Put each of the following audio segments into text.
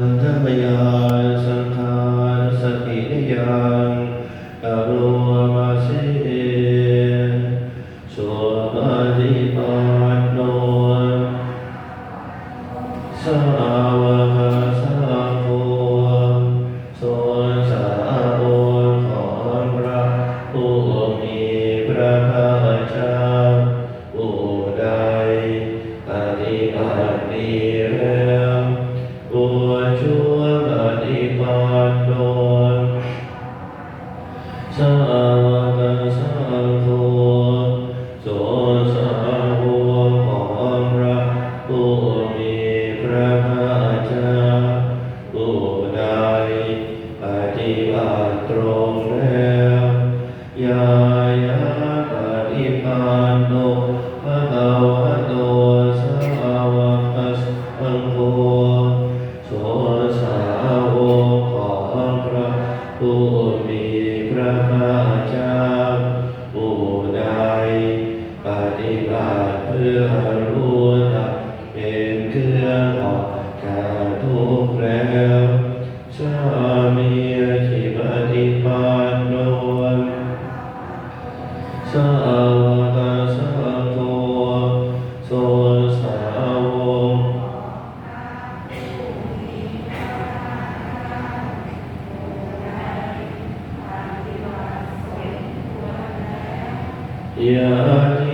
อันทพยาสังขารสตินิยานอนุมาสิสุปฏิปันโนสาวกสาวกสวนสาวกของพระผู้มีพระภาคจาผู้ใดปฏิบันี ข้าจ้าผู้ใดปฏิบัติเพื่อ يا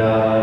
Yeah.